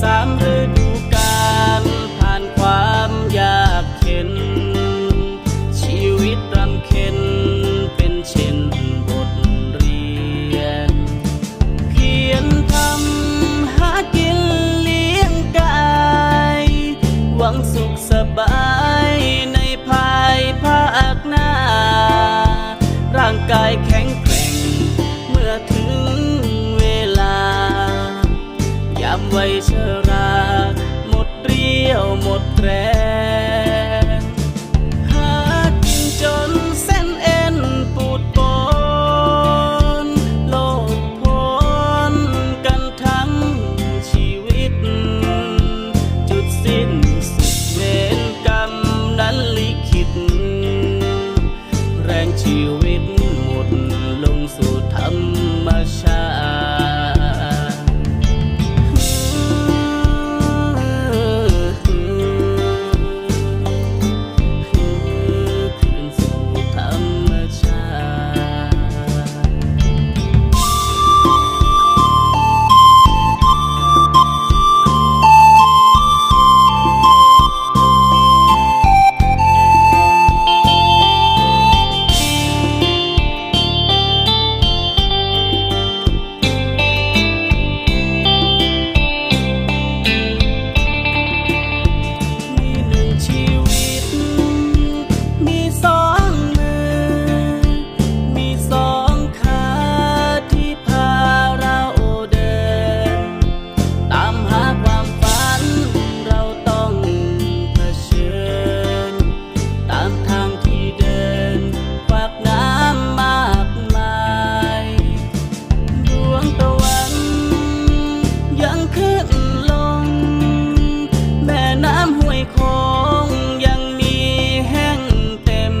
สามฤดูกาลผ่านความยากเข็น ชีวิตรำเข็นเป็นเช่นบทเรียน เพียรทำหากินเลี้ยงกาย หวังสุขส วัยชรา หมดเรียวหมดแรงหากินจนเส้นเอ็นปูดปนโลดพ้นกันทั้งชีวิต จุดสิ้นสุดเวรกรรมนั้นลิขิต แรงชีว คงยังมีแห้งเต็ม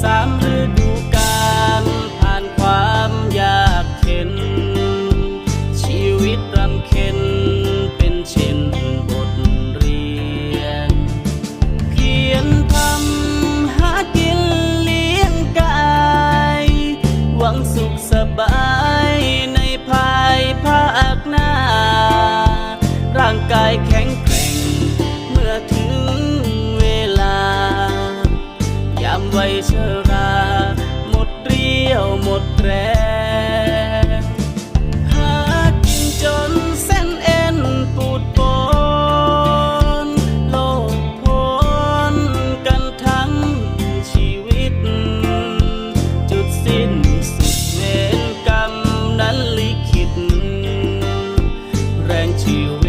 สามฤดูกาลผ่านความยากเข็น ชีวิตรำเค็นเป็นเช่นบทเรียน เพียรทำหากินเลี้ยงกาย หวังสุขสบาย ชรา หมดเรี่ยวหมดแรงหากินจนเส้นเอ็นปูดปนโลกพ้นกันทั้งชีวิต จุดสิ้นสุดเน้นกรรมนั้นลิขิต แรงชีวิต